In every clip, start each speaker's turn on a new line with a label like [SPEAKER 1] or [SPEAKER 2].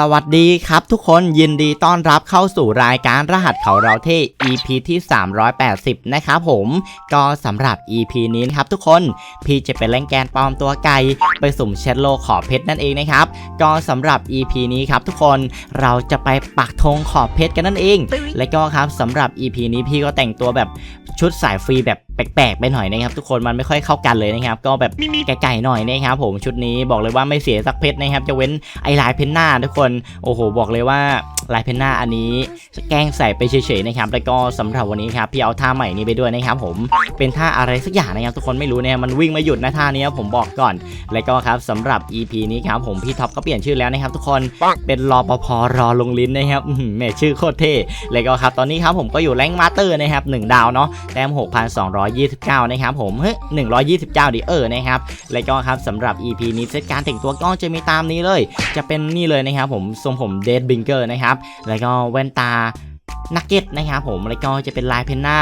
[SPEAKER 1] สวัสดีครับทุกคนยินดีต้อนรับเข้าสู่รายการรหัสเขาเราเท่ EP ที่ 380 นะครับผมก็สำหรับ EP นี้นะครับทุกคนพี่จะเป็นแรงแกนปลอมตัวไก่ไปสุ่มเชดโลขอบเพชรนั่นเองนะครับก็สำหรับ EP นี้ครับทุกคนเราจะไปปักธงขอบเพชรกันนั่นเอง และก็ครับสำหรับ EP นี้พี่ก็แต่งตัวแบบชุดสายฟรีแบบ แปลกๆไปหน่อยนะครับ ทุกคนมันไม่ค่อยเข้ากันเลยนะครับ ก็แบบไก่ๆหน่อยนะครับผมชุดนี้บอกเลยว่าไม่เสียสักเพชรนะครับ จะเว้นไอลายเพนหน้าทุกคนโอ้โห บอกเลยว่าลายเพนหน้าอันนี้แกล้งใส่ไปเฉยๆนะครับแล้วก็สำหรับวันนี้ครับพี่เอาท่าใหม่นี้ไปด้วยนะครับผมเป็นท่าอะไรสักอย่างนะครับ ทุกคนไม่รู้เนี่ยมันวิ่งมาหยุดนะท่านี้ผมบอกก่อน แล้วก็ครับสำหรับ EP นี้ครับผมพี่ท็อปก็เปลี่ยนชื่อแล้วนะครับ ทุกคนเป็นรอปภรอลงลิ้นนะครับอื้อหือแหม่ชื่อโคตรเท่แล้วก็ครับตอนนี้ครับผมก็อยู่แรงมาสเตอร์นะครับหนึ่งดาวเนาะแต้ม6,229 นะครับผมเฮ้ย129 ดิเออนะครับแล้วก็ครับสำหรับ EP นี้เซตการแต่งตัวก็จะมีตามนี้เลย จะเป็นนี่เลยนะครับผมทรงผมเดดบิงเกอร์นะครับแล้วก็แว่นตานักเก็ตนะครับผมแล้วก็จะเป็นลายเพนหน้า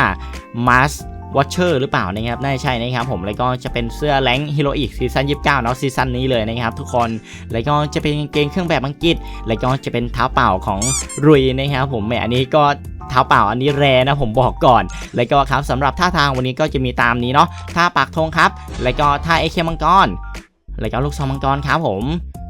[SPEAKER 1] มาส วอชเชอร์หรือเปล่านะครับน่าใช่นะครับผมแล้วก็จะเป็นเสื้อแรงฮีโรอีกซีซั่น29เนาะซีซั่นนี้เลยนะครับทุกคนแล้วก็จะเป็นกางเกงเครื่องแบบอังกฤษ แล้วก็จะเป็นเท้าเปล่าของรุยนะครับผมแหมอันนี้ก็เท้าเปล่าอันนี้แรนะผมบอกก่อน แล้วก็ครับสำหรับท่าทางวันนี้ก็จะมีตามนี้เนาะท่าปากธงครับ แล้วก็ท่าเอเคมังกรแล้วก็ลูกซองมังกรครับผม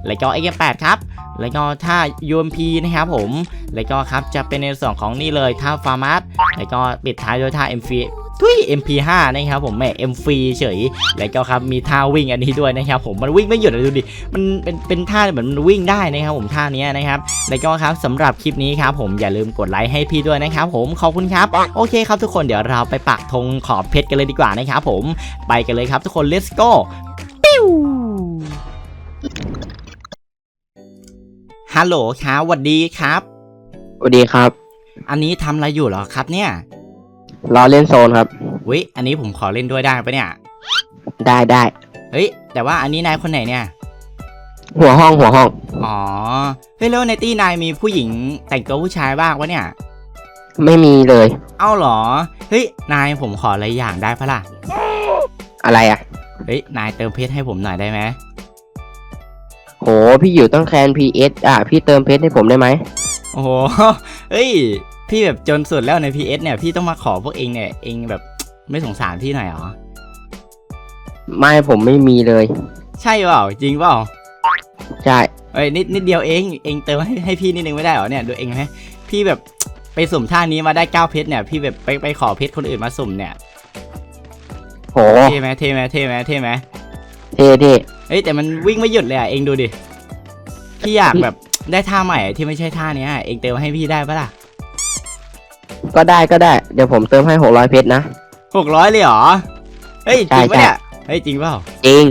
[SPEAKER 1] แล้วก็เอเคแปดครับ แล้วก็ท่า UMP นะครับผม แล้วก็ครับจะเป็นในส่วนของนี่เลยท่าฟาร์มัสแล้วก็ปิดท้ายด้วยท่า MP ทุย MP5 นะครับผมแหม่ M ฟรีเฉย แล้วก็ครับมีท่าวิ่งอันนี้ด้วยนะครับผมมันวิ่งไม่หยุดเลยดูดิมันเป็นเป็นท่าเหมือนมันวิ่งได้นะครับผมท่าเนี้ยนะครับแล้วก็ครับสำหรับคลิปนี้ครับผมอย่าลืมกดไลค์ให้พี่ด้วยนะครับผมขอบคุณครับโอเคครับทุกคนเดี๋ยวเราไปปักธงขอบเพชรกันเลยดีกว่านะครับผมไปกันเลยครับทุกคน let's go ปิ้วฮัลโหลครับสวัสดีครับ
[SPEAKER 2] สวัสดีครับ
[SPEAKER 1] อันนี้ทำอะไรอยู่เหรอครับเนี่ย
[SPEAKER 2] รอเล่นโซนครับ
[SPEAKER 1] วิอันนี้ผมขอเล่นด้วยได้ปะเนี่ย
[SPEAKER 2] ได้ได้
[SPEAKER 1] เฮ้ย แต่ว่าอันนี้นายคนไหนเนี่ย
[SPEAKER 2] หัวห้องหัวห้อง
[SPEAKER 1] อ๋อ เฮ้ยแล้วในตี้นายมีผู้หญิงแต่งตัวผู้ชายบ้างวะเนี่ย
[SPEAKER 2] ไม่มีเลย
[SPEAKER 1] เอ้าเหรอ เฮ้ย นายผมขออะไรอย่างได้ปะล่ะ
[SPEAKER 2] อะไรอะ
[SPEAKER 1] เฮ้ย นายเติมเพชรให้ผมหน่อยได้ไหม
[SPEAKER 2] โหพี่อยู่ต้องแคน PS อะ พี่เติมเพชรให้ผมได้ไหม
[SPEAKER 1] โอ้โห เฮ้ย พี่แบบจนสุดแล้วใน PS เนี่ยพี่ต้องมาขอพวกเองเนี่ยเองแบบไม่สงสารพี่หน่อยเหรอ
[SPEAKER 2] ไม่ผมไม่มีเลย
[SPEAKER 1] ใช่เปล่าจริงเปล่า
[SPEAKER 2] ใช่
[SPEAKER 1] เอ้ยนิดนิดเดียวเองเองเติมให้ให้พี่นิดนึงไม่ได้เหรอเนี่ยดูเองไหมพี่แบบไปสุ่มท่านี้มาได้เก้าเพชรเนี่ย พี่แบบไปไปขอเพชรคนอื่นมาสุ่มเนี่ย
[SPEAKER 2] โห
[SPEAKER 1] เท่ไหมเท่ไหมเท่ไหมเท่ไหม
[SPEAKER 2] เท่เท่
[SPEAKER 1] เอ้ยแต่มันวิ่งไม่หยุดเลยอะเองดูดิพี่อยากแบบได้ท่าใหม่ที่ไม่ใช่ท่าเนี้ยเองเติมให้พี่ได้ปะล่ะ
[SPEAKER 2] ก็ได้ก็ได้ เดี๋ยวผมเติมให้หกร้อยเพชรนะ
[SPEAKER 1] หกร้อยเลยเหรอ เฮ้ย จริงปะ
[SPEAKER 2] ใช่
[SPEAKER 1] เนี่ย เฮ้ย จริงเปล่า
[SPEAKER 2] จริง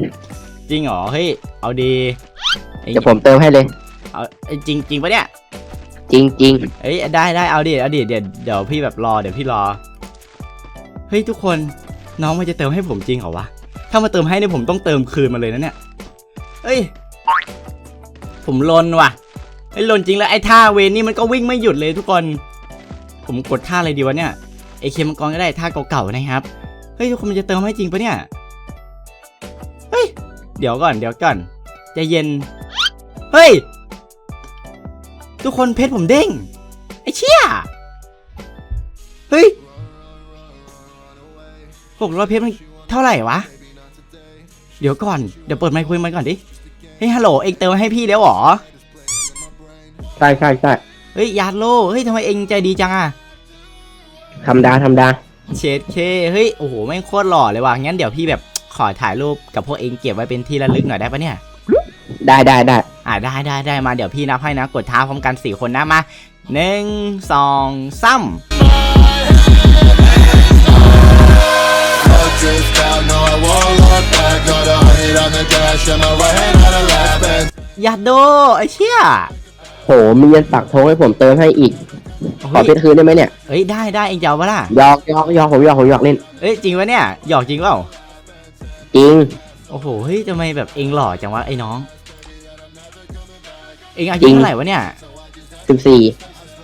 [SPEAKER 1] จริงเหรอ เฮ้ย เอาดีเอ้ย
[SPEAKER 2] เดี๋ยวผมเติมให้เลย
[SPEAKER 1] เอาเอ้ยจริงจริงปะเนี่ย
[SPEAKER 2] จริงจริง
[SPEAKER 1] เอ้ย ได้ได้เอาดิ เอาดิ เดี๋ยวเดี๋ยวพี่แบบรอ เดี๋ยวพี่รอ เฮ้ยทุกคน น้องมันจะเติมให้ผมจริงเหรอวะ ถ้ามาเติมให้เนี่ยผมต้องเติมคืนมาเลยนะเนี่ย เฮ้ย ผมลนว่ะไอ้ยลนจริงแล้วไอ้ท่าเวนนี่มันก็วิ่งไม่หยุดเลยทุกคน ผมกดท่าอะไรดีวะเนี่ยไอเคมังกรก็ได้ท่าเก่าๆนะครับ เฮ้ยทุกคนมันจะเติมให้จริงปะเนี่ย เฮ้ย เดี๋ยวก่อนเดี๋ยวก่อนใจเย็น เฮ้ย ทุกคนเพชรผมเด้ง ไอ้เชี่ย เฮ้ยหกร้อยเพชรมันเท่าไหร่วะ เดี๋ยวก่อน เดี๋ยวเปิดไมค์คุยมันก่อนดิ เฮ้ยฮัลโหลเองเติมให้พี่แล้วหรอ
[SPEAKER 2] ใช่ใช่ใช่
[SPEAKER 1] เฮ้ยยาดโลเฮ้ยทำไมเองใจดีจังอะ
[SPEAKER 2] ธรรมดาธรรมดา
[SPEAKER 1] เชดเคเฮ้ยโอ้โหแม่งโคตรหล่อเลยว่ะงั้นเดี๋ยวพี่แบบขอถ่ายรูปกับพวกเองเก็บไว้เป็นที่ระลึกหน่อยได้ปะเนี่ย
[SPEAKER 2] ได้ได้ได้
[SPEAKER 1] อ่าได้ได้ได้มาเดี๋ยวพี่นับให้นะกดเท้าพร้อมกันสี่คนนะมาหนึ่งสองสาม
[SPEAKER 3] Drift down, no I won't look back Got a hundred on the dash and my right hand on the left and
[SPEAKER 1] ยาดโดไอ้เชี่ย
[SPEAKER 2] โหมีเงินปักธงให้ผมเติมให้อีก ขอ
[SPEAKER 1] เฮ้ย
[SPEAKER 2] เพชรคืนได้ไหมเนี่ย
[SPEAKER 1] เอ้ยได้ได้เองจะเอาปะล่ะ
[SPEAKER 2] หยอกหยอกหยอกผมหยอกผมหยอกเล่น
[SPEAKER 1] เอ้ยจริงปะเนี่ยหยอกจริงเปล่า
[SPEAKER 2] จริง
[SPEAKER 1] โอ้โหเฮ้ยทำไมแบบเองหล่อจังวะไอ้น้อง เองอา
[SPEAKER 2] จ
[SPEAKER 1] ยุ
[SPEAKER 2] ริง
[SPEAKER 1] เท่าไหร่วะเนี่ย
[SPEAKER 2] สิบสี่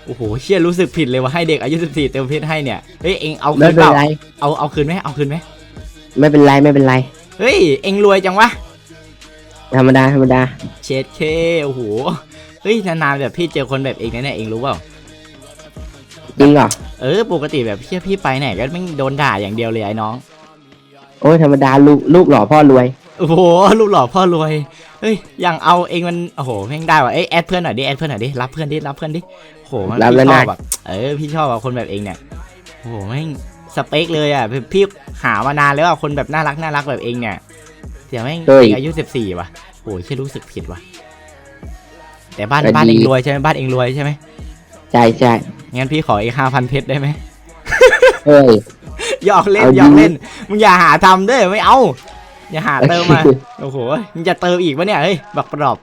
[SPEAKER 1] โอ้โหเชี่ยรู้สึกผิดเลยว่าให้เด็กอายุ14เติมเพชรให้เนี่ย เฮ้ยเองเอาคื
[SPEAKER 2] ไม่
[SPEAKER 1] น
[SPEAKER 2] เป็
[SPEAKER 1] เป
[SPEAKER 2] น
[SPEAKER 1] ล่า
[SPEAKER 2] ไร
[SPEAKER 1] เอาเอาคืนไหมเอาคืนไหม
[SPEAKER 2] ไม่เป็นไรไม่เป็นไร
[SPEAKER 1] เฮ้ยเองรวยจังวะ
[SPEAKER 2] ธรรมดาธรรมดา
[SPEAKER 1] เชดเคโอ้โห เฮ้ยนานๆแบบพี่เจอคนแบบเองนะเนี่ยเองรู้เปล่า
[SPEAKER 2] จริงเหรอ
[SPEAKER 1] เออปกติแบบพี่พี่ไปไหนก็ไม่งโดนด่าอย่างเดียวเลยไอ้น้อง
[SPEAKER 2] โอ้ยธรรมดาลูกลูกหล่อพ่อรวย
[SPEAKER 1] โอ้โหลูกหล่อพ่อรวยเฮ้ยยังเอาเองมันโอ้โหแม่งได้ว่ะเอ้ยแอดเพื่อนหน่อยดิแอดเพื่อนหน่อยดิรับเพื่อนดิรับเพื่อนดิโอ้โหมัน
[SPEAKER 2] รับ
[SPEAKER 1] พี่
[SPEAKER 2] แล้ว
[SPEAKER 1] ช
[SPEAKER 2] นะ
[SPEAKER 1] อบแบบเออพี่ชอบแบบคนแบบเองเนี่ยโอ้โหแม่งสเปคเลยอะพี่พี่หามานานแล้วอะคนแบบน่ารักน่ารักแบบเองเนี่ยเดี๋ยวแม่ง
[SPEAKER 2] เฮ้ย
[SPEAKER 1] เองอายุสิบสี่ว่ะโอ้ยแค่รู้สึกผิดว่ะ แต่บ้าน
[SPEAKER 2] แต่
[SPEAKER 1] บ้าน
[SPEAKER 2] ดี
[SPEAKER 1] เองรวยใช่ไหมบ้านเองรวยใช่ไหม
[SPEAKER 2] ใช่ใช่
[SPEAKER 1] งั้นพี่ขออีกห้าพันเพชรได้ไหม
[SPEAKER 2] เฮ้ย
[SPEAKER 1] หยอกเล่น
[SPEAKER 2] เอา
[SPEAKER 1] หยอก
[SPEAKER 2] ดี
[SPEAKER 1] เล่นมึงอย่าหาทำเด้อไม่เอาอย่าหาเติมมาโอ้โหมึงจะเติมอีกวะเนี่ยเฮ้ยบักปลอบ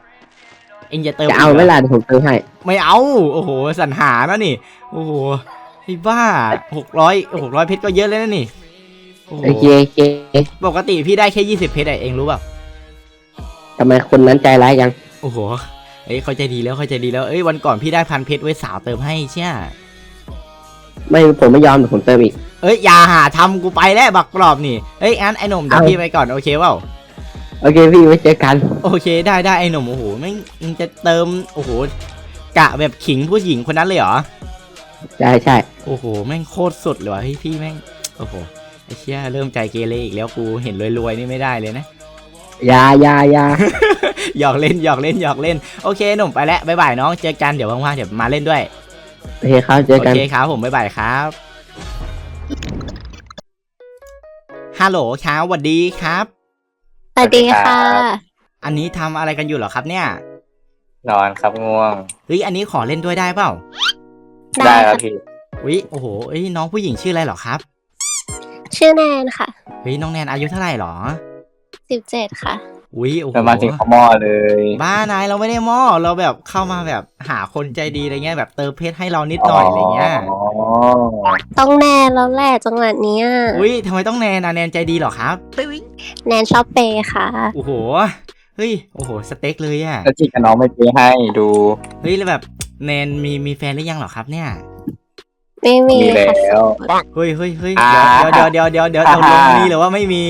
[SPEAKER 1] เอ็งจะเติม
[SPEAKER 2] จะเอา
[SPEAKER 1] ก
[SPEAKER 2] ไห
[SPEAKER 1] หร
[SPEAKER 2] ม่ล่ะเดี๋ยวผมเติมให้
[SPEAKER 1] ไม่เอา โอ้โหสรรหานะนี่ โอ้โหไอ้บ้าหกร้อยหกร้อยเพชรก็เยอะเลยนะนี่โอ้โห
[SPEAKER 2] โอเคโอเค
[SPEAKER 1] ปกติพี่ได้แค่ยี่สิบเพชรอะเองรู้เปล่า
[SPEAKER 2] ทำไมคนนั้นใจร้ายยัง
[SPEAKER 1] โอ้โห เอ้ยเขาใจดีแล้วเขาใจดีแล้วเอ้ยวันก่อนพี่ได้พันเพชรไว้สาวเติมให้เชี่ย
[SPEAKER 2] ไม่ผมไม่ยอมเดี๋ยวผมเติมอีก
[SPEAKER 1] เอ้ยอย่าหาทำกูไปแล้วบักปลอบนี่เอ้ยงั้นไอ้หนุ่มเดี๋ยว
[SPEAKER 2] เอา
[SPEAKER 1] พี่ไปก่อนโอเคเปล่า
[SPEAKER 2] โอเคพี่ไว้เจอกัน
[SPEAKER 1] โอเคได้ได้ไอ้หนุ่มโอ้โหไม่งจะเติมโอ้โหกะแบบขิงผู้หญิงคนนั้นเลยเหรอ
[SPEAKER 2] ใช่ใช่
[SPEAKER 1] โอ้โห แม่งโคตรสุดเลยว่ะเฮ้ยพี่แม่ง โอ้โห ไอ้เชี่ยเริ่มใจเกเรอีกแล้วกูเห็นรวยๆนี่ไม่ได้เลยนะ
[SPEAKER 2] อ ยาอยาอยา
[SPEAKER 1] หยอกเล่นหยอกเล่นหยอกเล่นโอเคหนุ่มไปแล้วบ๊ายบายน้องเจอกันเดี๋ยวว่างๆเดี๋ยวมาเล่นด้วย
[SPEAKER 2] โอเคครับเจอ
[SPEAKER 1] โอ
[SPEAKER 2] กัน
[SPEAKER 1] เคครับผมบ๊ายบายครับฮัลโหลครับสวัสดีครับ
[SPEAKER 4] สวัสดีค่ะ
[SPEAKER 1] อันนี้ทำอะไรกันอยู่เหรอครับเนี่ย
[SPEAKER 5] นอนครับง่วง
[SPEAKER 1] เฮ้ยอันนี้ขอเล่นด้วยได้เปล่า
[SPEAKER 4] ได้
[SPEAKER 5] ได้ครั
[SPEAKER 4] ค่ะ
[SPEAKER 5] บพี่
[SPEAKER 1] อุ้ยโอ้โหเอ้ยน้องผู้หญิงชื่ออะไรเหรอครับ
[SPEAKER 4] ชื่อแนนค่ะ
[SPEAKER 1] เฮ้ยน้องแนนอายุเท่าไหร่เหรอ
[SPEAKER 4] สิบเจ็ดค่ะ
[SPEAKER 1] อุ้ยโอ้โห
[SPEAKER 5] ประมาณถึงขมอเลย
[SPEAKER 1] บ้านายเราไม่ได้หม้อเราแบบเข้ามาแบบหาคนใจดีอะไรเงี้ยแบบเติมเพชรให้เรานิดหน่อยอะไรเงี้ย
[SPEAKER 5] อ๋อ
[SPEAKER 4] ต้องแนนแล้วแหละจังหวะเนี้ย
[SPEAKER 1] อุ้ยทำไมต้องแนนอะแนนใจดีเหรอครับ
[SPEAKER 4] แนนชอบเปย์ค่ะ
[SPEAKER 1] โอ้โหเฮ้ยโอ้โหสเต็กเลยอะ
[SPEAKER 5] แล้วจีกับน้องไม่เปย์ให้ดู
[SPEAKER 1] เฮ้ยแล้วแบบแนนมีมีแฟนหรือยังเหรอครับเนี่ย
[SPEAKER 4] ไม่มี
[SPEAKER 5] มีแล้
[SPEAKER 4] ค่ะ
[SPEAKER 5] ว
[SPEAKER 1] เฮ้ยเฮ้ยเฮ้ย
[SPEAKER 5] อ่า
[SPEAKER 1] เดี๋ยวเดี๋ยวเดี๋ยวเดี๋ยวเดี๋ยวตกลง
[SPEAKER 5] อ่ามี
[SPEAKER 1] มีหรือว่าไม่มี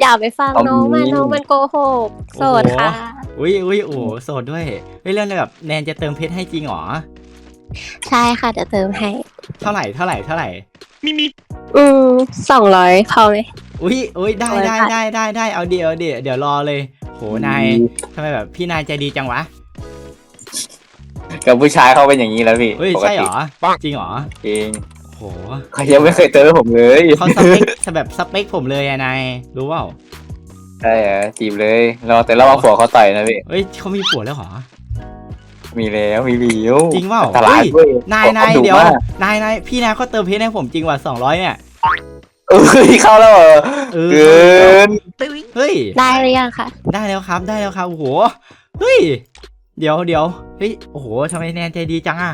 [SPEAKER 4] อย่าไปฟัง
[SPEAKER 5] เอา
[SPEAKER 4] น้องมัน
[SPEAKER 5] มี
[SPEAKER 4] น้องมันโกหกโสด
[SPEAKER 1] โอ้โห
[SPEAKER 4] ค่ะ
[SPEAKER 1] อุ้ยอุ้ยโอ้โหโสดด้วยเฮ้ยเรื่องแบบแนนจะเติมเพชรให้จริงเหรอ
[SPEAKER 4] ใช่ค่ะเดี๋ยวเติมให้
[SPEAKER 1] เท่าไหร่เท่าไหร่เท่าไหร่
[SPEAKER 4] อืมสองร้อยพอไหม
[SPEAKER 1] อุ้ยอุ้ยได้
[SPEAKER 4] เอาเลย
[SPEAKER 1] ได้
[SPEAKER 4] ค่ะ
[SPEAKER 1] ได้ได้ได้เอาเดี๋ยวเดี๋ยวเดี๋ยวรอเลย โหนายทำไมแบบพี่นายใจดีจังวะ
[SPEAKER 5] กับผู้ชายเขาเป็นอย่างนี้แล้วพี่
[SPEAKER 1] เฮ้ย
[SPEAKER 5] ปก
[SPEAKER 1] ใช่
[SPEAKER 5] ติ
[SPEAKER 1] เหรอจริงเหรอ
[SPEAKER 5] จริง
[SPEAKER 1] โห
[SPEAKER 5] เขายังไม่เคยเจอผมเลย
[SPEAKER 1] เขาสเปคแบบสเปคผมเลยอะนายรู้เปล่า
[SPEAKER 5] ใช่เหรอจีบเลยรอแต่ระวังผัวเขาต่อยนะพี่
[SPEAKER 1] เฮ้ยเขามีผัวแล้วเหรอ
[SPEAKER 5] มีแล้วมีเหลียว
[SPEAKER 1] จริงเปล่า
[SPEAKER 5] อันตราย
[SPEAKER 1] เฮ้ย
[SPEAKER 5] เว้ย
[SPEAKER 1] นายนาย
[SPEAKER 5] ขา
[SPEAKER 1] เดี๋ยว
[SPEAKER 5] มาก
[SPEAKER 1] นายนายพี่นายเขาเติมเพชรให้ผมจริงว่ะสองร้อยเนี่ย
[SPEAKER 5] เอ้ยเข้าแล้วเหรอ
[SPEAKER 1] เออ
[SPEAKER 5] เกิน
[SPEAKER 1] เฮ้ย
[SPEAKER 4] ได้หรือยังคะ
[SPEAKER 1] ได้แล้วครับได้แล้วครับโอ้โหเฮ้ยเดี๋ยวเดี๋ยวเฮ้ยโอ้โหทำไมแนนใจดีจังอะ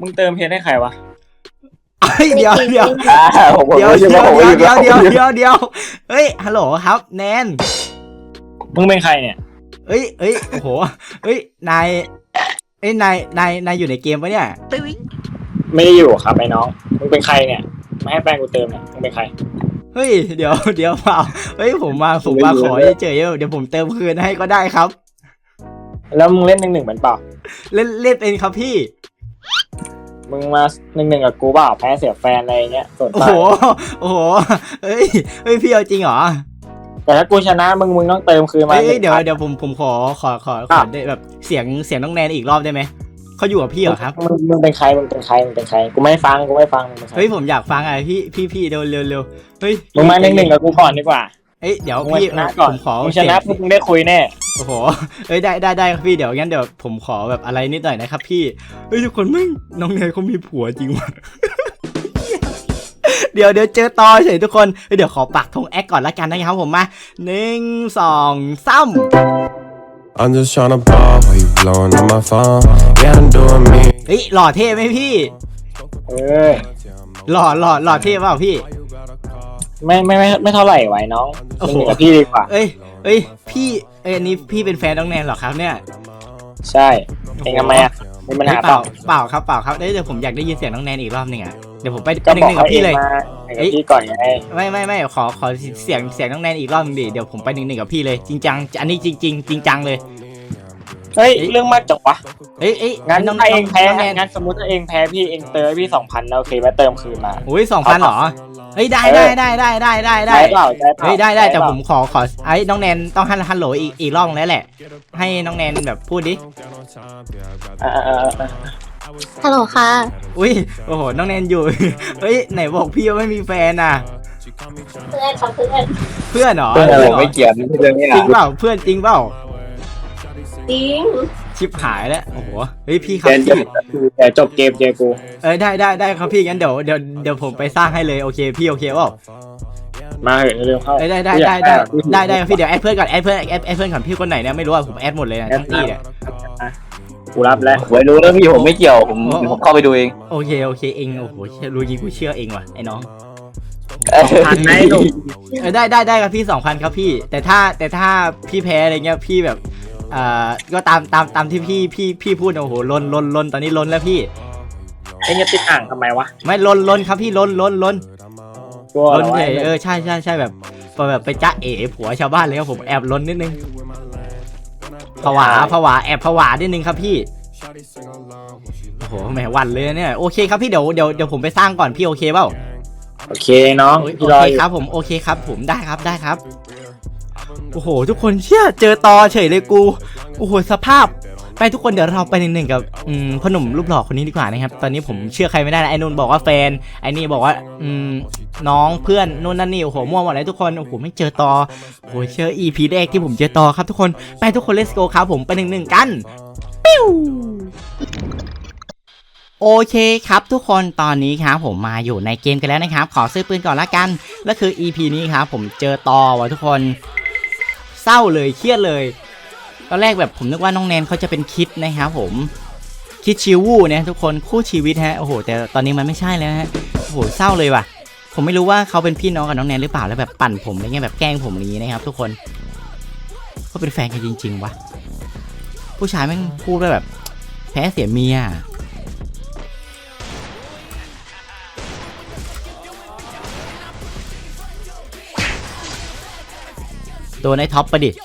[SPEAKER 6] มึงเติมเพชรให้ใครวะ
[SPEAKER 1] เฮ้ยเดี๋ยวเดี๋ยว
[SPEAKER 5] อ่าผมผม
[SPEAKER 1] เดี๋ยว
[SPEAKER 5] รู้
[SPEAKER 1] เดี๋
[SPEAKER 5] สึ
[SPEAKER 1] ย
[SPEAKER 5] ก
[SPEAKER 1] ว
[SPEAKER 5] ว่าผม
[SPEAKER 1] เดี๋ยว
[SPEAKER 5] อยู่
[SPEAKER 1] เดี๋ยว
[SPEAKER 5] กับ
[SPEAKER 1] เดี๋ยวเดี๋ยวเดี๋ยวเฮ้ยฮัลโหลครับ แนน
[SPEAKER 6] มึงเป็นใครเนี่ย
[SPEAKER 1] เอ้ยเอ้ยโอ้โหเอ้ยนายเอ้ยนายนายนายอยู่ในเกมปะเนี่ย
[SPEAKER 6] ไม่ได้อยู่ครับไอ้น้องมึงเป็นใครเนี่ยไม่ให้แป้งกูเติมเนี่ยมึงเป็นใคร
[SPEAKER 1] เฮ้ยเดี๋ยวเดี๋ยวเปล่าเฮ้ยผมมาผมมาขอเฉยๆเดี๋ยวผมเติมคืนให้ก็ได้ครับ
[SPEAKER 6] แล้วมึงเล่นหนึ่งหนึ่งเป็นเปล่า
[SPEAKER 1] เล่นเล่นเป็นครับพี่
[SPEAKER 6] มึงมาหนึ่งหนึ่งกับกูเปล่าแพ้เสียแฟนอะไรเงี้ยสน
[SPEAKER 1] โอ้
[SPEAKER 6] ใจ
[SPEAKER 1] โห โอ้โหเฮ้ยเฮ้ยพี่เอาจริงเหรอ
[SPEAKER 6] แต่ถ้ากูชนะมึงมึงต้องเติมคืนมา
[SPEAKER 1] เฮ้ย
[SPEAKER 6] 1,000
[SPEAKER 1] เดี๋ยวเดี๋ยวผมผมขอขอขอขอได้แบบเสียงเสียงน้องแนนอีกรอบได้ไหมเขาอยู่กับพี่เหรอครับ
[SPEAKER 6] มึงมึงเป็นใครมึงเป็นใครมึงเป็นใครกูไม่ฟังกูไม่ฟังมึงเป็นใคร
[SPEAKER 1] เฮ้ยผมอยากฟังอะไรพี่พี่พี่เร็วเร็วเร็วเฮ้ย
[SPEAKER 6] มึงมาหนึ่งหนึ่งกับกูก่อนดีกว่า
[SPEAKER 1] เอ้ยเดี๋ยว
[SPEAKER 6] มึงมา
[SPEAKER 1] พี่
[SPEAKER 6] ชนะก่อน
[SPEAKER 1] ผมขอ
[SPEAKER 6] มึงช
[SPEAKER 1] เสียง
[SPEAKER 6] นะปุ๊บมึงได้คุยแน่
[SPEAKER 1] โอ้โหเอ้ยได้ได้ได้ครับพี่เดี๋ยวงั้นเดี๋ยวผมขอแบบอะไรนิดหน่อยนะครับพี่เฮ้ยทุกคนมึงน้องเนยเขามีผัวจริงว่ะเดี๋ยวเดี๋ยวเจอต่อเฉยทุกคนเฮ้ยเดี๋ยวขอปักธงแอคก่อนละกันนะครับผมมาหนึ่งสองสาม
[SPEAKER 7] I'm just tryna ball while you blowing on my phone. Yeah, I'm doing me.
[SPEAKER 1] เฮ้ยหล่อเท่ไหมพี่
[SPEAKER 6] เออ
[SPEAKER 1] หล่อหล่อหล่อเท่เปล่าพี่
[SPEAKER 6] ไม่ไม่ไม่ไม่เท่าไหร่ไว้น้อง
[SPEAKER 1] โอ้
[SPEAKER 6] ห
[SPEAKER 1] โห
[SPEAKER 6] นึ่งหนึ่งกับพี่ดีกว่า
[SPEAKER 1] เอ้ยเอ้ย พี่เอ้ยอันนี้พี่เป็นแฟนน้องแนนเหรอครับเนี่ย
[SPEAKER 6] ใช่เองทำไมอะมีปัญหา
[SPEAKER 1] เอ้ย
[SPEAKER 6] เปล่า
[SPEAKER 1] เปล่าครับเปล่าครับเอ้ยเดี๋ยวผมอยากได้ยินเสียงน้องแนนอีกรอบหนึงอะเดี๋ยวผมไป
[SPEAKER 6] ก็
[SPEAKER 1] หนึ่
[SPEAKER 6] บ
[SPEAKER 1] ง
[SPEAKER 6] อ
[SPEAKER 1] ห
[SPEAKER 6] ก
[SPEAKER 1] นึ่งกับ
[SPEAKER 6] เขาเอ
[SPEAKER 1] พี่
[SPEAKER 6] ง
[SPEAKER 1] เลย
[SPEAKER 6] มาหนึ่งกับพี่ก่อนไง
[SPEAKER 1] ไม่ไม่ไม่ขอขอเสียงเสียงน้องแนนอีกรอบหนึงดิเดี๋ยวผมไปหนึ่งหนึ่งกับพี่เลยจริงจังอันนี้จริงจริงจริงจังเลย
[SPEAKER 6] เฮ้ย เรื่องมากจังวะ
[SPEAKER 1] เอ้ยเอ้ย
[SPEAKER 6] งั้น
[SPEAKER 1] น้อง
[SPEAKER 6] ถ้าเองแพ้
[SPEAKER 1] น้องแนน
[SPEAKER 6] งั้นสมมติถ้าเองแพ้พี่เองเติมให้พี่สองพันโอเคไหมเติมคืนมา
[SPEAKER 1] อุ้ยสองพันหรอเฮ้ยได้
[SPEAKER 6] เอ
[SPEAKER 1] ได้
[SPEAKER 6] อ
[SPEAKER 1] ได้ได้ได้ได้ได้
[SPEAKER 6] ได้เปล่าได้เปล่า
[SPEAKER 1] เฮ้ยได้ได้แต่
[SPEAKER 6] เปล่า
[SPEAKER 1] ผมขอขอไอ้น้องแนนต้องฮัลฮัลโหลอีกอีกรอบแล้วแหละ ให้น้องแนนแบบพูดดิ
[SPEAKER 6] อ่าอ่าอ่าอ่า
[SPEAKER 4] ฮัลโหลค่ะ
[SPEAKER 1] อุ้ยโอ้โหน้องแนนอยู่เฮ้ยไหนบอกพี่ว่าไม่มีแฟนอะ
[SPEAKER 4] เพื่อนเขาเพื่อน
[SPEAKER 1] เพื่อนเหรอ
[SPEAKER 5] เพื่อนอะไรไม่เกี่ยวนี่เรื่องเนี้ย
[SPEAKER 1] จริงเปล่าเพื่อนจริงเปล่า
[SPEAKER 4] จริง
[SPEAKER 1] ชิบหายแล้วโอ้โหเฮ้ยพี่ครั
[SPEAKER 6] เดี๋
[SPEAKER 1] บ
[SPEAKER 6] ยว
[SPEAKER 1] พี่
[SPEAKER 6] เดี๋ยวจบเกมเจอกู
[SPEAKER 1] เออได้ได้ได้ครับพี่งั้นเดี๋ยวเดี๋ยวเดี๋ยวผมไปสร้างให้เลยโอเคพี่โอเคเปล่า
[SPEAKER 6] มาเหอะเร็วๆเข้า
[SPEAKER 1] เอ้ยได้ได้
[SPEAKER 6] กูอยา
[SPEAKER 1] ได้
[SPEAKER 6] ก
[SPEAKER 1] ได้
[SPEAKER 6] อะ
[SPEAKER 1] ได้ได้ครับพี่เดี๋ยวแอดเพื่อนก่อนแอดเพื่อนแอดแอดเพื่อนก่อนพี่คนไหนเนี่ยไม่รู้อะผมแอดหมดเลยนะทั้งที่เนี่ย
[SPEAKER 6] กูรับแล้ว
[SPEAKER 5] ไว้รู้แล้วพี่ผมไม่เกี่ยวผม
[SPEAKER 1] โอ้
[SPEAKER 5] ผมเข้าไปดูเอง
[SPEAKER 1] โอเคโอเคเองโอ้โหเชื่อรู้ยิงกูเชื่อเองว่ะไอ้น้อง
[SPEAKER 6] ทันไหมหนุ่ม
[SPEAKER 1] เออได้ได้ได้ครับพี่สองพันครับพี่ แต่ถ้าแต่ถ้าพี่แพ้อะไรเงี้ยพี่แบบ เอ่อก็ตามตามตามที่พี่พี่พี่พูดนะโอ้โหล้นล้นล้นตอนนี้ล้นแล้วพี่
[SPEAKER 6] เอ็งจะติดอ่างทำไมวะ
[SPEAKER 1] ไม่ล้นล้นครับพี่ล้นล้นล้น
[SPEAKER 6] กลัว
[SPEAKER 1] ล้น
[SPEAKER 6] เหรอวะ
[SPEAKER 1] เฉยเออใช่ใช่ใช่แบบแบบไปจ้าเอ๋ผัวชาวบ้านเลยครับผมแอบล้นนิดนึงผวาผวาแอบผวานิดนึงครับพี่โอ้โหแหมหวันเลยเนี่ยโอเคครับพี่เดี๋ยวเดี๋ยวเดี๋ยวผมไปสร้างก่อนพี่โอเคเปล่า
[SPEAKER 6] โอเคน้อง
[SPEAKER 1] โอ
[SPEAKER 6] พี่รอ
[SPEAKER 1] เค
[SPEAKER 6] อยู่
[SPEAKER 1] ครับผมโอเคครับผมได้ครับได้ครับ โอ้โห ทุกคนเชื่อเจอตอเฉยเลยกู โอ้โห สภาพ ไปทุกคนเดี๋ยวเราไปหนึ่งๆกับอืมพ่อหนุ่มรูปหล่อคนนี้ดีกว่านะครับ ตอนนี้ผมเชื่อใครไม่ได้แล้วไอ้นุ่นบอกว่าแฟน ไอ้นี่บอกว่าอืมน้องเพื่อนนู่นนั่นนี่โอ้โหมั่วหมดเลยทุกคนโอ้โหไม่เจอตอโอ้โหเชื่อ EP แรกที่ผมเจอตอครับทุกคนไปทุกคน let's go ครับผมไปหนึ่งๆกันปิ้วโอเคครับทุกคนตอนนี้ครับผมมาอยู่ในเกมกันแล้วนะครับ ขอซื้อปืนก่อนละกัน แล้วคือ EP นี้ครับผมเจอตอว่ะทุกคน เศร้าเลยเครียดเลยตอนแรกแบบผมนึกว่าน้องแนนเขาจะเป็นคิดนะครับผมคิดชิวูเนี่ยทุกคนคู่ชีวิตฮะโอ้โหแต่ตอนนี้มันไม่ใช่แล้วฮะโอ้โหเศร้าเลยว่ะ ผมไม่รู้ว่าเขาเป็นพี่น้องกับน้องแนนหรือเปล่าแล้วแบบปั่นผมอะไรเงี้ยแบบแกล้งผมอย่างนี้นะครับ ทุกคนเขาเป็นแฟนกันจริงๆวะผู้ชายแม่งพูดว่าแบบ แพ้เสียเมีย โดนไอ้ท็อปประดิษฐ์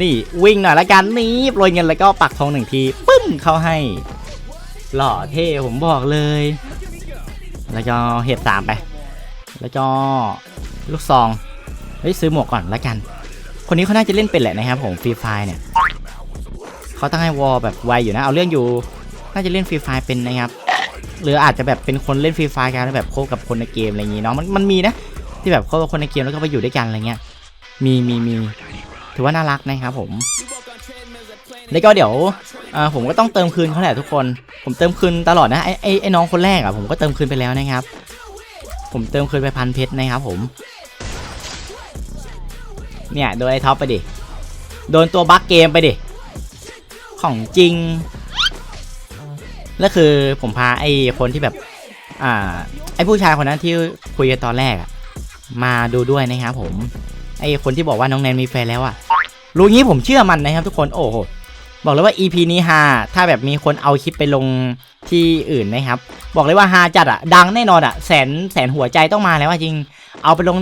[SPEAKER 1] นี่วิ่งหน่อยละกันนี่โปรยเงินแล้วก็ปักทองหนึ่งทีปึ้มเข้าให้ หล่อเท่ผมบอกเลย แล้วก็เห็ดสามไป แล้วก็ลูกซองเฮ้ยซื้อหมวกก่อนละกัน คนนี้เขาน่าจะเล่นเป็นแหละนะครับผมฟรีไฟเนี่ยเขาตั้งให้วอลแบบไวอยู่นะเอาเรื่องอยู่น่าจะเล่นฟรีไฟเป็นนะครับหรืออาจจะแบบเป็นคนเล่นฟรีไฟกันแล้วแบบโคบกับคนในเกมอะไรอย่างงี้เนาะมันมันมีนะที่แบบโคบกับคนในเกมแล้วก็ไปอยู่ด้วยกันอะไรเงี้ย มีมีมีถือว่าน่ารักนะครับผม แล้วก็เดี๋ยวผมก็ต้องเติมคืนเขาแหละทุกคน ผมเติมคืนตลอดนะไอ้ไอ้ไอน้องคนแรกอะผมก็เติมคืนไปแล้วนะครับ ผมเติมคืนไปพันเพชรนะครับผม เนี่ยโดนไอ้ท็อปไปดิ โดนตัวบั๊กเกมไปดิ ของจริง แล้วคือผมพาไอ้คนที่แบบ อ่า ไอ้ผู้ชายคนนั้นที่คุยกันตอนแรกอะมาดูด้วยนะครับผม ไอ้คนที่บอกว่าน้องแนนมีแฟนแล้วอะรู้งี้ผมเชื่อมันนะครับทุกคนโอ้โหบอกเลยว่า EP นี้ฮาถ้าแบบมีคนเอาคลิปไปลงที่อื่นนะครับ บอกเลยว่าฮาจัดอะดังแน่นอนอะแสนแสนหัวใจต้องมาแล้วจริง เอาไปลง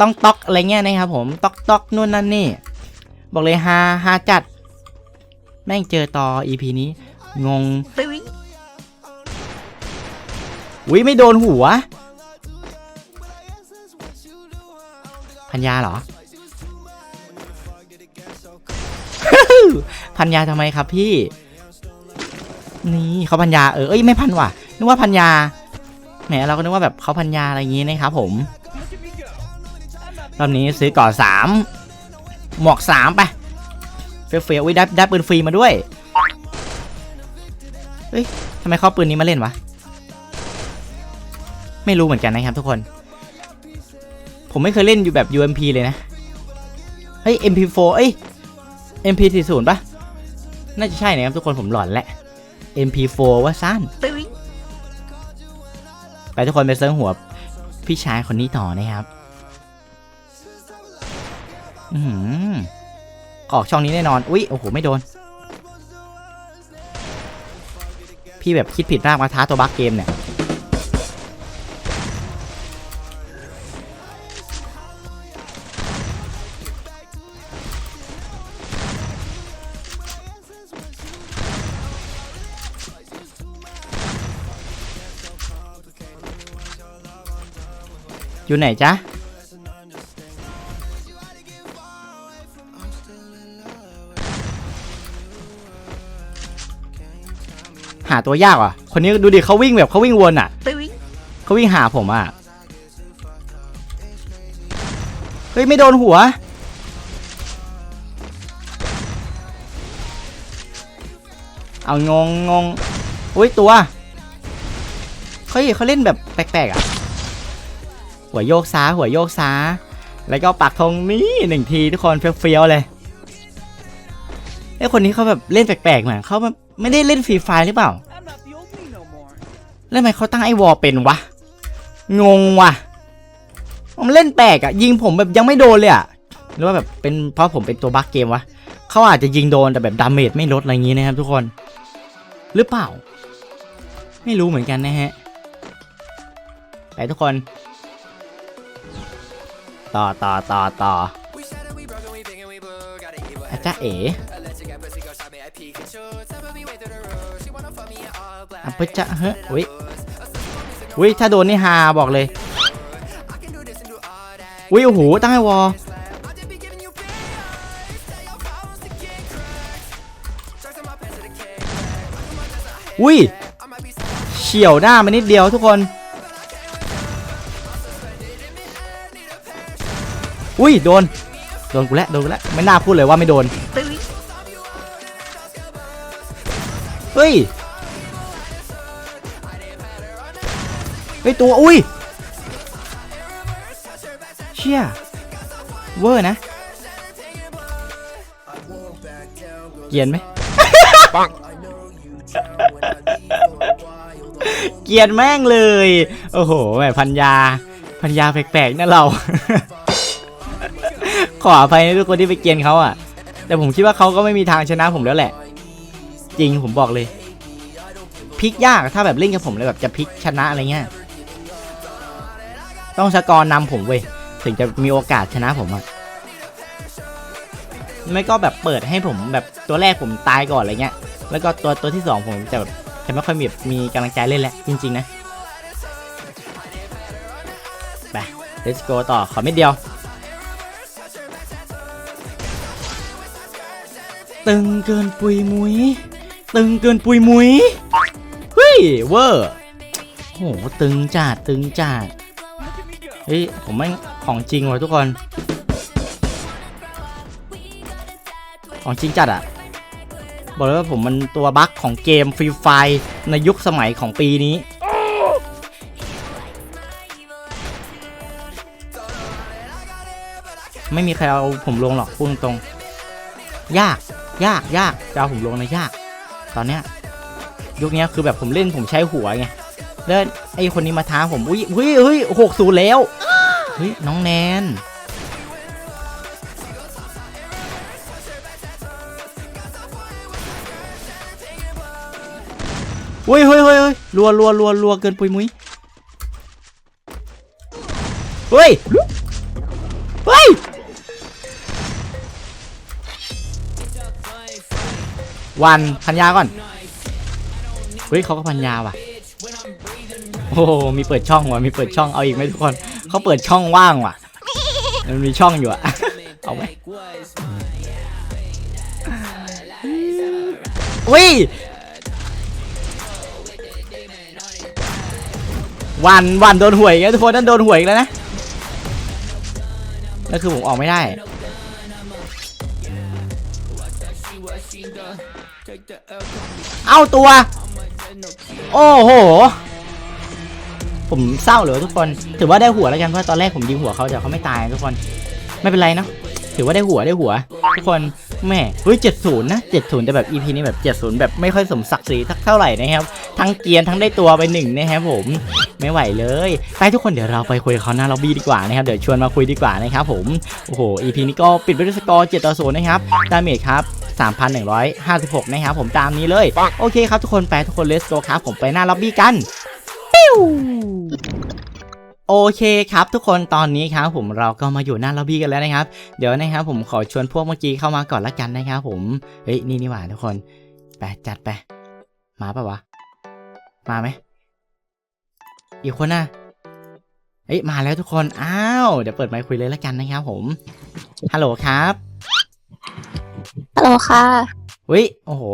[SPEAKER 1] ต้องต๊อกอะไรเงี้ยนะครับผมต๊อกต๊อกนู่นนั่นนี่ บอกเลยฮาฮาจัด แม่งเจอต่อ EP นี้ งงวิไม่โดนหัว พันยาเหรอ พันยาทำไมครับพี่ นี่เขาพันยาเออเอ้ยไม่พันว่ะนึกว่าพันยาแหมเราก็นึกว่าแบบเขาพันยาอะไรอย่างงี้นะครับผมรอบนี้ซื้อก่อนสามหมวกสามไปเฟี้ยวเฟี้ยวๆอุ๊ยได้ได้ปืนฟรีมาด้วยเฮ้ยทำไมเขาเอาปืนนี้มาเล่นวะไม่รู้เหมือนกันนะครับทุกคน ผมไม่เคยเล่นอยู่แบบ UMP เลยนะ เฮ้ย MP4 เอ้ย MP40 ปะน่าจะใช่นะครับทุกคนผมหลอนแหละ MP4 ว่าสั้นไปทุกคนไปเซิร์ฟหัวพี่ชายคนนี้ต่อนะครับ อือหือออกช่องนี้แน่นอน อุ๊ย โอ้โห ไม่โดน พี่แบบคิดผิดมากมาท้าตัวบักเกมเนี่ย อยู่ไหนจ๊ะหาตัวยากอะ คนนี้ดูดิเขาวิ่งแบบเขาวิ่งวนอะเขาวิ่งหาผมอะ เฮ้ย ไม่โดนหัว เอางงงงอุ้ยตัว เฮ้ยเขาเล่นแบบแปลกๆอะ หัวโยกซ้าหัวโยกซ้า แล้วก็ปักธงนี้หนึ่งทีทุกคนเฟี้ยวๆเลยไอ้คนนี้เขาแบบเล่นแปลกๆเหมือนเขาไม่ได้เล่นฟรีไฟหรือเปล่า แล้วทำไมเขาตั้งไอ้วอลเป็นวะ งงวะมันเล่นแปลกอะยิงผมแบบยังไม่โดนเลยอะหรือว่าแบบเป็นเพราะผมเป็นตัวบั๊กเกมวะเขาอาจจะยิงโดนแต่แบบดาเมจไม่ลดอะไรอย่างงี้นะครับทุกคน หรือเปล่า ไม่รู้เหมือนกันนะฮะ ไปทุกคน ต่อต่อต่อต่ออาจารย์เอ๋อัปปอร์จะเฮ้ยอุ้ยถ้าโดนนี่ฮาบอกเลยอุ้ยโอ้โหตั้งให้วอลอุ้ยเฉียวหน้ามานิดเดียวทุกคน อุ้ยโดน โดนกูแล้วโดนกูแล้วไม่น่าพูดเลยว่าไม่โดน เฮ้ย เฮ้ย ตัวอุ้ย เชี่ย เวอร์นะ เกรียนไหมเกรียนแม่งเลย โอ้โหแหมพันยา พันยาแปลกๆนะเรา ขออภัยนทุกคนที่ไปเกรียนเขาอะ แต่ผมคิดว่าเขาก็ไม่มีทางชนะผมแล้วแหละ จริงผมบอกเลยพลิกยากถ้าแบบเล่นกับผมเลยแบบจะพลิกชนะอะไรเงี้ยต้องสกอร์นำผมเว้ยถึงจะมีโอกาสชนะผมอะไม่ก็แบบเปิดให้ผมแบบตัวแรกผมตายก่อนอะไรเงี้ย แล้วก็ตัวตัวที่สองผมจะแบบจะไม่ค่อยมีมีกำลังใจเล่นแล้วจริง ๆ นะไป let's go ต่อขอไม่เดียว ตึงเกินปุยมุย ตึงเกินปุยมุย เฮ้ยเวอร์โหตึงจัดตึงจัดเฮ้ยผมแม่งของจริงว่ะทุกคน ของจริงจัดอะบอกเลยว่าผมมันตัวบั๊กของเกมฟรีไฟในยุคสมัยของปีนี้ไม่มีใครเอาผมลงหรอกพูดตรงๆยาก ยากยากจะเอาผมลงนะยาก ตอนเนี้ยยุคนี้คือแบบผมเล่นผมใช้หัวไงแล้วไอคนนี้มาท้าผมอุ้ยเฮ้ยเฮ้ยหกศูนย์แล้วเฮ้ยน้องแนนเฮ้ยเฮ้ยเฮ้ยเฮ้ยรัวรัวรัวรัวเกินปุยมุ้ยเฮ้ยเฮ้ย วันพันยาก่อนเฮ้ยเขาก็พันยาว่ะโอ้โหมีเปิดช่องว่ะมีเปิดช่องเอาอีกไหมทุกคนเขาเปิดช่องว่างว่ะมันมีช่องอยู่อะเอาไหมวิวันวันโดนหวยอีกแล้วทุกคนนั่นโดนหวยแล้วนะนั่นคือผมออกไม่ได้ เอาตัว โอ้โห ผมเศร้าเลยทุกคน ถือว่าได้หัวแล้วกันเพราะตอนแรกผมยิงหัวเขาแต่เขาไม่ตายทุกคน ไม่เป็นไรเนาะ ถือว่าได้หัวได้หัว ทุกคนแม่เฮ้ยเจ็ดศูนย์นะเจ็ดศูนย์แต่แบบ EP นี้แบบเจ็ดศูนย์แบบไม่ค่อยสมศักดิ์ศรีทักเท่าไหร่นะครับ ทั้งเกียนทั้งได้ตัวไปหนึ่งนะครับผมไม่ไหวเลยไปทุกคนเดี๋ยวเราไปคุยเขาหน้าล็อบบี้ดีกว่านะครับ เดี๋ยวชวนมาคุยดีกว่านะครับผม โอ้โห EP นี้ก็ปิดไปด้วยสกอร์7ต่อ0นะครับ ดาเมจครับ 3,156 นะครับผมตามนี้เลย โอเคครับทุกคนไปทุกคนเลสโกครับผมไปหน้าล็อบบี้กันปิ้วโอเคครับทุกคนตอนนี้ครับผมเราก็มาอยู่หน้าล็อบบี้กันแล้วนะครับ เดี๋ยวนะครับผมขอชวนพวกเมื่อกี้เข้ามาก่อนละกันนะครับผมเฮ้ยนี่นี่หว่าทุกคนไปจัดไปมาปะวะมาไหมอีกคนน่ะเอ้ยมาแล้วทุกคน อ้าว เดี๋ยวเปิดไมค์คุยเลยแล้วกันนะครับผม ฮัลโหลครับ
[SPEAKER 4] ฮัลโหลค่ะ
[SPEAKER 1] เฮ้ย โอ้โห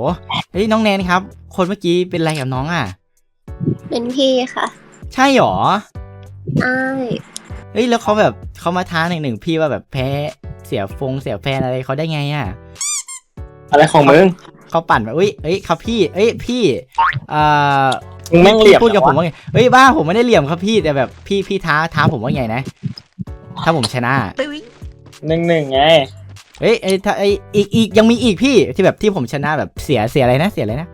[SPEAKER 1] เฮ้ย น้องแนนครับ คนเมื่อกี้เป็นอะไรกับน้องอะ
[SPEAKER 4] เป็นพี่ค่ะ
[SPEAKER 1] ใช่หรอ
[SPEAKER 4] อ้าย
[SPEAKER 1] เฮ้ย แล้วเขาแบบเขามาท้าหนึ่งหนึ่งพี่ว่าแบบแพ้เสียฟงเสียแฟนอะไรเขาได้ไงอะ
[SPEAKER 6] อะไรของมึง
[SPEAKER 1] เขาปั่นแบบเอ้ยเอ้ย ครับพี่ เอ้ย พี่เอ่อ
[SPEAKER 6] มึงแม่งเหลี่ยม
[SPEAKER 1] พูดกับผม
[SPEAKER 6] เหรอวะ
[SPEAKER 1] ว่าไงเฮ้ยบ้าผมไม่ได้เหลี่ยมครับพี่แต่แบบพี่พี่ท้าท้าผมว่าไงนะ ถ้าผมชนะ
[SPEAKER 6] หนึ่งหนึ่งไง
[SPEAKER 1] เอ้ยเอ้ยถ้าไอ้ยอีกอีกยังมีอีกพี่ที่แบบที่ผมชนะแบบเสียเสียอะไรนะเสียอะไรนะ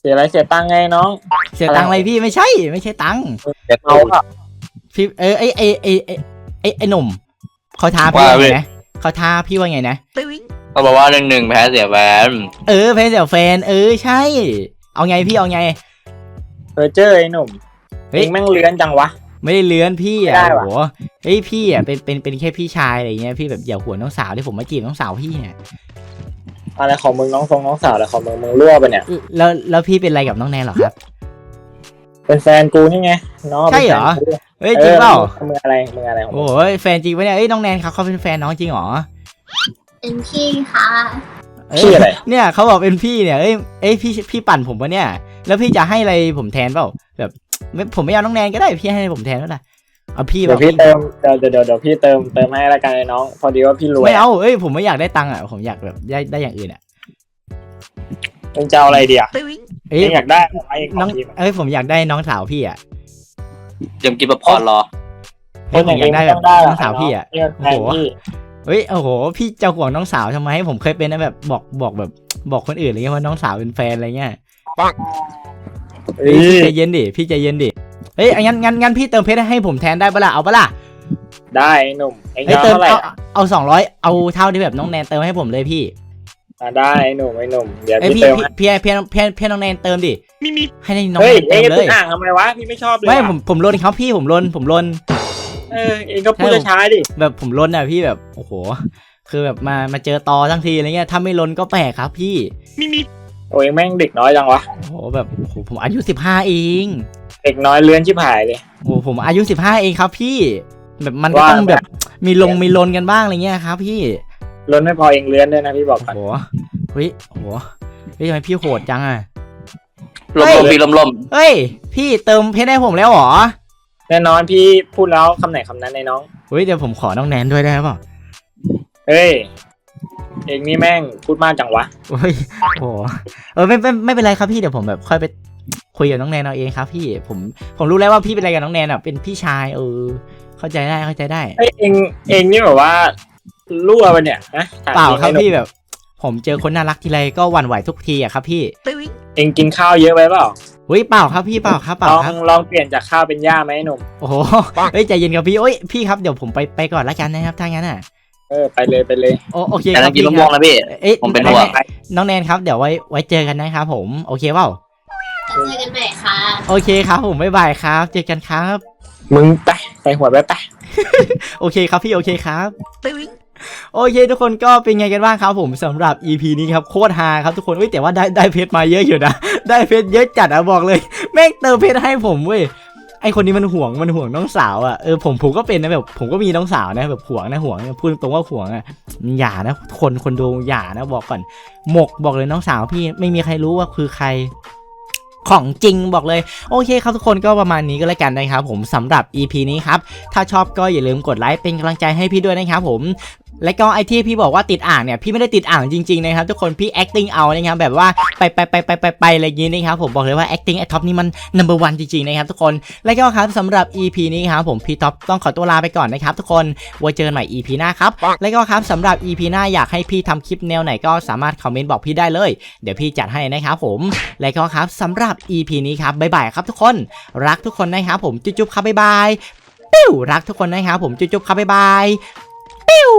[SPEAKER 6] เสียอะไรเสียตังค์ไงน้อง
[SPEAKER 1] เสียตังค์อะไรพี่ไม่ใช่ ไม่ใช่ตังค์
[SPEAKER 5] เดี๋ยว
[SPEAKER 6] เอา
[SPEAKER 5] เอา
[SPEAKER 6] อะ
[SPEAKER 1] พี่เออไอ้ไอ้ไอ้ไอ้ไอ้ไอ้หนุ่มเขาท้าพี่
[SPEAKER 5] ว่า
[SPEAKER 1] ว่า
[SPEAKER 5] เว้
[SPEAKER 1] ไง
[SPEAKER 5] ย
[SPEAKER 1] นะเขาท้าพี่ว่าไงนะ
[SPEAKER 5] เขาบอกว่าหนึ่งหนึ่งแพ้เสียแฟน
[SPEAKER 1] เออแฟนเสียแฟน เออใช่ เอาไงพี่เอาไง
[SPEAKER 6] เออเจอไอ้หนุ่ม
[SPEAKER 1] เฮ้ย
[SPEAKER 6] มึงแม่งเลื้อนจังวะ
[SPEAKER 1] ไม่ได้เลื้อนพี่อะ
[SPEAKER 6] ไม่ได้
[SPEAKER 1] โอ้
[SPEAKER 6] ว่ะ
[SPEAKER 1] โหเฮ้ยพี่อะเป็นเป็นเป็นแค่พี่ชายอะไรเงี้ยพี่แบบอย่าหัวน้องสาวที่ผมมาจีบน้องสาวพี่เนี่ย
[SPEAKER 6] อะไรของมึงน้องทรงน้องสาวอะไรของมึงมึงรั่วไปะเนี่ย
[SPEAKER 1] แล้วแล้วพี่เป็นอะไรกับน้องแนนเหรอครับ
[SPEAKER 6] เป็นแฟนกูนี่ไงน้อง
[SPEAKER 1] ใช่เหรอ
[SPEAKER 6] ป็นแฟนกู
[SPEAKER 1] เฮ้ยจริงเปล่า
[SPEAKER 6] ออมึงอะไรมึงอะไรของ
[SPEAKER 1] โอ้
[SPEAKER 6] มึง
[SPEAKER 1] โหแฟนจริงปะเนี่ยเอ้ยน้องแนนครับเขาเป็นแฟนน้องจริงเหรอ
[SPEAKER 4] เป็นพี่ค่ะ
[SPEAKER 1] เอ้ย
[SPEAKER 6] พี่อะไร
[SPEAKER 1] เนี่ยเขาบอกเป็นพี่เนี่ยเอ้ยเอ้ยพี่พี่ปั่นผมปะเนี่ย แล้วพี่จะให้อะไรผมแทนเปล่าแบบ ไม่ผมไม่เอาน้องแนนก็ได้พี่ให้ผมแทนก็ได้เอาพี่แบ
[SPEAKER 6] เดี๋ย
[SPEAKER 1] บ
[SPEAKER 6] วพี่เติมเดี๋ยวเดี๋ยวเดี๋ยวเดี๋ยวพี่เติมเติมให้ละกันไอ้น้อง พอดีว่าพี่รวย
[SPEAKER 1] ไม่เอาเอ้ยผมไม่อยากได้ตังค์อะผมอยากแบบได้ได้อย่างอื่นอะ
[SPEAKER 6] มึงจะเอาอะไรดีอะ
[SPEAKER 1] เอ้
[SPEAKER 6] เอยงอยากได้อะไรเองข
[SPEAKER 1] น้
[SPEAKER 6] อ
[SPEAKER 1] อง
[SPEAKER 6] งพี่มา
[SPEAKER 1] เอ้ยผมอยากได้น้องสาวพี่อะ
[SPEAKER 5] เตรียมกินแบบพอรอ
[SPEAKER 1] เฮ้ยผมอยากได้แบบ
[SPEAKER 6] ต้
[SPEAKER 1] น้องสาวพี่อะ
[SPEAKER 6] เนี่ยแฟนพี่
[SPEAKER 1] เฮ้ยโอ้โหพี่จะห่วงน้องสาวทำไมผมเคยเป็นนะแบบบอกบอกแบบ บอกคนอื่นอะไรเงี้ยว่าน้องสาวเป็นแฟนอะไรเงี้ย
[SPEAKER 6] เฮ้
[SPEAKER 1] เฮ้ยพี่
[SPEAKER 6] ย
[SPEAKER 1] ใจเย็นดิพี่ใจเย็นดิเฮ้ยงั้นงั้นงั้นพี่เติมเพชรให้ผมแทนได้ปะล่ะเอาปะล่ะ
[SPEAKER 6] ได้ไอ้หนุ่มเอง
[SPEAKER 1] เฮ้ย
[SPEAKER 6] จะ
[SPEAKER 1] เติม
[SPEAKER 6] เท่าไหร่
[SPEAKER 1] เอา
[SPEAKER 6] อะ
[SPEAKER 1] เอาสองร้อยเอาเท่าที่แบบน้องแนนเติมให้ผมเลยพี่
[SPEAKER 6] อะได้ไอ้หนุ่มไอ้หนุ่มเดี๋ยว
[SPEAKER 1] เอ้ย
[SPEAKER 6] พี่
[SPEAKER 1] พี่
[SPEAKER 6] เติม
[SPEAKER 1] พี่
[SPEAKER 6] ให้
[SPEAKER 1] พี่พี่พี่พี่น้องแนนเติมดิให้น้อง
[SPEAKER 6] เฮ้ย
[SPEAKER 1] แนน
[SPEAKER 6] เอ
[SPEAKER 1] เติ
[SPEAKER 6] ง
[SPEAKER 1] ม
[SPEAKER 6] จะ
[SPEAKER 1] เล
[SPEAKER 6] ติ
[SPEAKER 1] ย
[SPEAKER 6] ดอ่างทำไมวะพี่ไม่ชอบเลย
[SPEAKER 1] ไม่
[SPEAKER 6] ว่ะ
[SPEAKER 1] ผมผมลนครับพี่ผมลนผมลน
[SPEAKER 6] เออเองก็พูดช้าๆดิ
[SPEAKER 1] แบบผมลนอะพี่แบบโอ้โห คือแบบมามาเจอตอทั้งทีอะไรเงี้ยถ้าไม่ลนก็แปลกครับพี่
[SPEAKER 6] โอ้ยแม่งเด็กน้อยจังวะ
[SPEAKER 1] โอ้โหแบบโอ้โหผมอายุสิบห้าเอง
[SPEAKER 6] เด็กน้อยเลื้อนชิบหายเลย
[SPEAKER 1] โอ้โหผมอายุสิบห้าเองครับ พี่ แบบมันก็
[SPEAKER 6] ว่า
[SPEAKER 1] ต้องแบบมีลงมีลนกันบ้างอะไรเงี้ยครับ พี่
[SPEAKER 6] ล้นไม่พอเองเลื้อนด้วยนะพี่บอก
[SPEAKER 1] โอ้
[SPEAKER 6] ก่อน
[SPEAKER 1] โหเฮ้ยโอ้โหเฮ้ยทำไมพี่โหดจังอะ
[SPEAKER 5] ลม
[SPEAKER 1] เฮ้ย
[SPEAKER 5] ลมพี่ลมลม
[SPEAKER 1] เฮ้ย พี่เติมเพชรให้ผมแล้วเหรอ
[SPEAKER 6] แน่นอนพี่พูดแล้วคำไหนคำนั้นไอ้น้อง
[SPEAKER 1] เฮ้ยเดี๋ยวผมขอน้องแนนด้วยได้เปล่า
[SPEAKER 6] เฮ้ย เองนี่แม่งพูดมากจังวะ
[SPEAKER 1] เฮ้ยโอ้โหเออไม่ไม่ไม่เป็นไรครับพี่เดี๋ยวผมแบบค่อยไปคุยกับน้องแนนเอาเองครับ พี่ผมผมรู้แล้วว่าพี่เป็นอะไรกับน้องแนนอะเป็นพี่ชายเออ เข้าใจได้เข้าใจได้
[SPEAKER 6] เฮ้ยเองเองนี่แบบว่ารั่วไปะเนี่ยนะถม
[SPEAKER 1] เปล่า
[SPEAKER 6] จง
[SPEAKER 1] ครับ
[SPEAKER 6] ไอ้หนุ่ม
[SPEAKER 1] พี่แบบ ผมเจอคนน่ารักทีไรก็หวั่นไหวทุกทีอะครับพี่
[SPEAKER 6] เองกินข้าวเยอะไปเปล่า
[SPEAKER 1] เฮ้ยเปล่าครับพี่เปล่าครับเป
[SPEAKER 6] ล
[SPEAKER 1] ล่า
[SPEAKER 6] อง
[SPEAKER 1] ครับ
[SPEAKER 6] ลองเปลี่ยนจากข้าวเป็นหญ้าไหมไอ้หนุ่ม
[SPEAKER 1] โอ้โหเฮ้ยใจเย็นครับพี่โอ้ยพี่ครับเดี๋ยวผมไปไปก่อนละกันนะครับถ้างั้นอะ
[SPEAKER 6] เออไปเลยไปเลย
[SPEAKER 1] โอโอเค
[SPEAKER 5] แต่
[SPEAKER 1] ค
[SPEAKER 5] ต้
[SPEAKER 1] รั
[SPEAKER 5] อบงกิน
[SPEAKER 1] พี่
[SPEAKER 5] มะ
[SPEAKER 1] ค
[SPEAKER 5] ม่ว
[SPEAKER 1] รั
[SPEAKER 5] ง
[SPEAKER 1] บ
[SPEAKER 5] นะพี่
[SPEAKER 1] เอ๊ะ
[SPEAKER 5] ผมเป็น
[SPEAKER 1] น้อง
[SPEAKER 5] ห่วง
[SPEAKER 1] แนนน้องแนนครับเดี๋ยวไว้ไว้เจอกันนะครับผมโอเคเปล่า
[SPEAKER 4] แล้วเจอกันใหม่ค่ะ
[SPEAKER 1] โอเคครับผมบ๊ายบายครับ เจอกันครับ
[SPEAKER 6] มึงไปไปหัวไปไป
[SPEAKER 1] โอเคครับพี่โอเคครับโอเคทุกคนก็เป็นไงกันบ้างครับผมสำหรับ EP นี้ครับโคตรฮาครับทุกคนเว้ยแต่ว่าได้ได้เพชรมาเยอะอยู่นะ ได้เพชรเยอะจัดอะบอกเลย แม่งเติมเพชรให้ผมเว้ย ไอคนนี้มันห่วงมันห่วงน้องสาวอะเออผมผมก็เป็นนะแบบผมก็มีน้องสาวนะแบบห่วงนะห่วงพูดตรงว่าห่วงอะอย่านะคนคนดูอย่านะบอกก่อนหมกบอกเลยน้องสาวพี่ไม่มีใครรู้ว่าคือใครของจริงบอกเลยโอเคครับทุกคนก็ประมาณนี้ก็แล้วกันนะครับผมสำหรับ EP นี้ครับ ถ้าชอบก็อย่าลืมกดไลค์เป็นกำลังใจให้พี่ด้วยนะครับผม และก็ไอที่พี่บอกว่าติดอ่างเนี่ยพี่ไม่ได้ติดอ่างจริงๆนะครับทุกคนพี่ acting เอานะครับแบบว่าไปไปไปไปไปไปอะไรอย่างนี้นะครับผมบอกเลยว่า acting ไอท็อปนี่มัน number one จริงๆนะครับทุกคนและก็ครับสำหรับ EP นี้ครับผมพี่ท็อปต้องขอตัวลาไปก่อนนะครับทุกคนไว้เจอกันใหม่ EP หน้าครับและก็ครับสำหรับ EP หน้าอยากให้พี่ทำคลิปแนวไหนก็สามารถคอมเมนต์บอกพี่ได้เลย เดี๋ยวพี่จัดให้นะครับผมและก็ครับสำหรับ EP นี้ครับบ๊ายบายครับทุกคน รักทุกคนนะครับผมจุ๊บๆครับบ๊ายบายปิ้วรักทุกคนนะครับผมจุ๊บๆครับบ๊ายบาย ปิ้ว